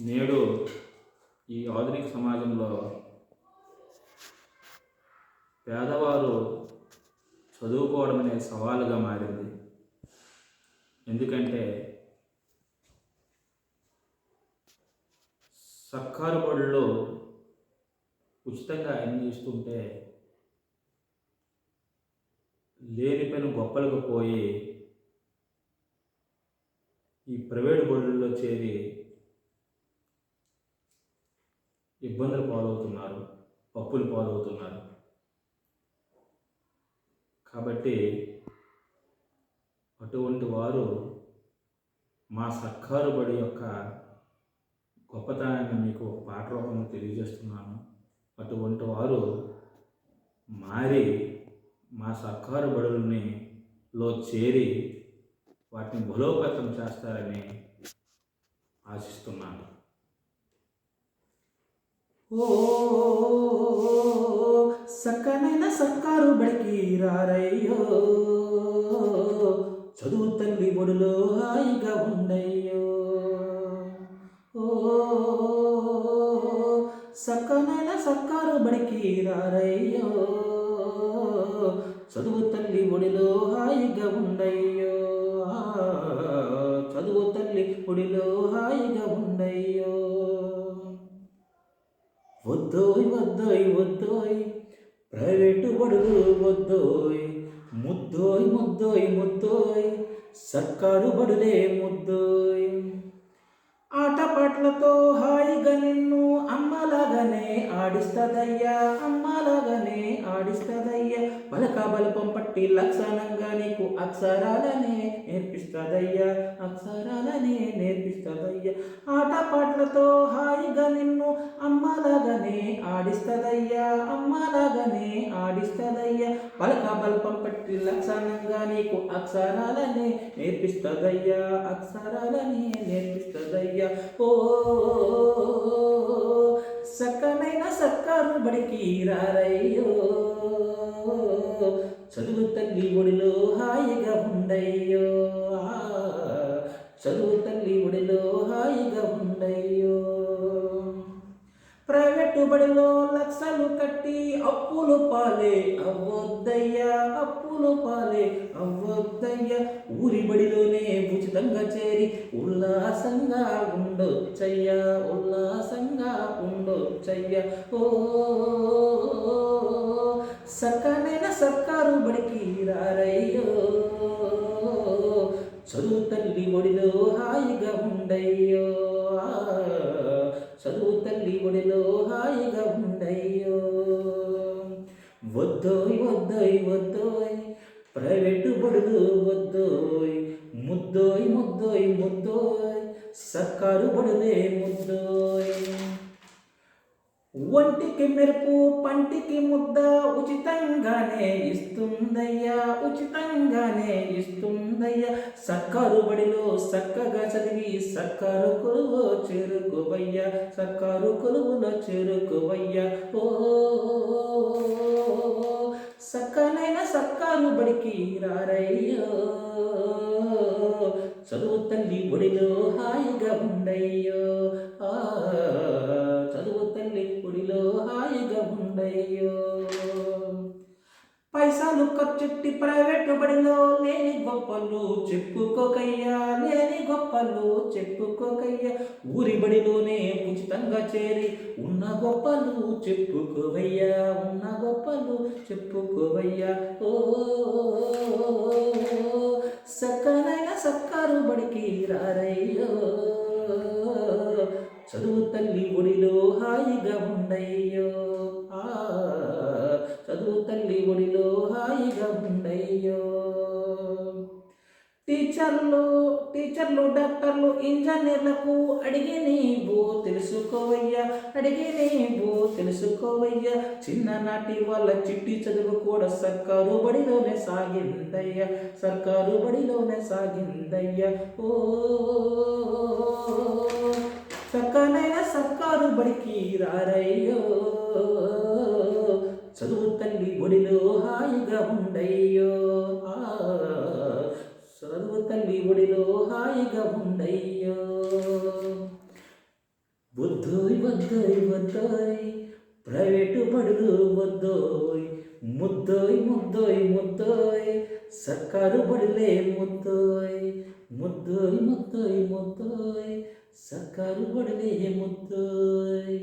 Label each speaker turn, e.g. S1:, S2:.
S1: నేడు ఈ ఆధునిక సమాజంలో పేదవారు చదువుకోవడం అనేది సవాలుగా మారింది. ఎందుకంటే సర్కారు బడుల్లో ఉచితంగా అన్ని ఇస్తుంటే లేని పని గొప్పలకు పోయి ఈ ప్రైవేట్ బడుల్లో చేరి పాలవుతున్నారు పప్పులు పాలవుతున్నారు. కాబట్టి అటువంటి వారు మా సర్కారు బడి యొక్క గొప్పతనాన్ని మీకు పాట రూపంలో తెలియజేస్తున్నాను. అటువంటి వారు మారి మా సర్కారు బడులని లో చేరి వాటిని బలోపేతం చేస్తారని ఆశిస్తున్నాను.
S2: ఓ సక్కనైన సర్కారు బడికి రారయ్యో. చదువు తల్లి ఒడిలో హాయిగా ఉండయ్యో. ఓ సక్కనైన సర్కారు బడికి రారయ్యో. చదువు తల్లి ఒడిలో హాయిగా ఉండయ్యో. చదువు తల్లి ఒడిలో హాయిగా ఉండయ్యో. వద్దోయ్ వద్దోయ్ వద్దోయ్. ప్రైవేటు బడులు వద్దోయ్. ముద్దోయ్ ముద్దోయ్ ముద్దోయ్. సర్కారు బడులే ముద్దోయ్. ఆటపాటలతో హాయిగా నిన్ను అమ్మలాగానే ఆడిస్తదయ్యా అమ్మలాగానే ఆడిస్తదయ్యా. బలక బలపం పట్టి లక్షణంగా నీకు అక్షరాలనే నేర్పిస్తదయ్యా అక్షరాలనే నేర్పిస్తదయ్యా. ఆటపాటలతో ఆడిస్తదయ్యా అమ్మలాగానే ఆడిస్తదయ్యా. బలక బల్పం పట్టి లక్షణంగా నీకు అక్షరాలనే నేర్పిస్తదయ్యా అక్షరాలనే నేర్పిస్తదయ్యా. ఓ సక్కనైన సర్కారు బడికి రారయ్యో. చదువు తల్లి ఒడిలో హాయిగా ఉండయ్యో. చదువు తల్లి ఒడిలో హాయిగా ఉండయ్యో. బడిలో లక్షలు కట్టి అప్పులు పాలే. అవ్వొద్దయ్యా అప్పులు పాలే. అవ్వొద్దయ్యా ఊరి బడిలోనే ఉచితంగా చేరి ఉల్లాసంగా ఉండొచ్చయ్యా ఉల్లాసంగా ఉండొచ్చయ్యా. ఓ సక్కనైన సర్కారు బడికి రారయ్యో. చదువు తల్లి ఒడిలో హాయిగా ఉండయ్యా. వద్దోయ్ ప్రైవేటు బడులు వద్దోయ్ ముద్దోయ్ ముద్దోయ్ ముద్దోయ్ సర్కారు బడులే ముద్దోయ్ ఒంటికి మెరుపు పంటికి ముద్ద ఉచితంగానే ఇస్తుందయ్యా ఉచితంగానే ఇస్తుందయ్యా సర్కారు బడిలో చక్కగా చదివి సర్కారు కొలువు చేరుకోవయ్యా సర్కారు కొలువులో చేరుకోవయ్యా ఓ సక్కనైన సక్కారు బడికి రారయ్యో. చదువు తల్లి ఒడిలో హాయిగా ఉండయ్యో. చదువు తల్లి ఒడిలో హాయిగా ఉండయ్యో. పైసలు ఖర్చెట్టి ప్రైవేటు బడిలో లేని గొప్పలు చెప్పుకోకయ్యా లేని గొప్పలు చెప్పుకోకయ్యా ఊరి బడిలోనే ఉచితంగా చేరి ఉన్న గొప్పలు చెప్పుకోవయ్యా ఉన్న గొప్పలు చెప్పుకోవయ్యా ఓ సక్కనైన సర్కారు బడికి రార టీచర్లు టీచర్లు డాక్టర్లు ఇంజనీర్లకు అడిగే నీవు తెలుసుకోవయ్యా అడిగే నీవు తెలుసుకోవయ్యా. చిన్ననాటి వాళ్ళ చిట్టి చదువు కూడా సర్కారు బడిలోనే సాగిందయ్యా సర్కారు బడిలోనే సాగిందయ్యా. ఓ సర్కారైన సర్కారు బడికి రారయ్యో చదువు తల్లి బడిలో హాయిగా ఉండయ్యో. హాయిగా ఉండయ్యో వద్దోయ్ వద్దోయ్ ప్రైవేటు బడులు వద్దోయ్ ముద్దోయ్ ముద్దోయ్ ముద్దోయ్ సర్కారు బడులే ముద్దోయ్ ముద్దోయ్ ముద్దోయ్ ముద్దోయ్ సర్కారు బడులే ముద్దోయ్.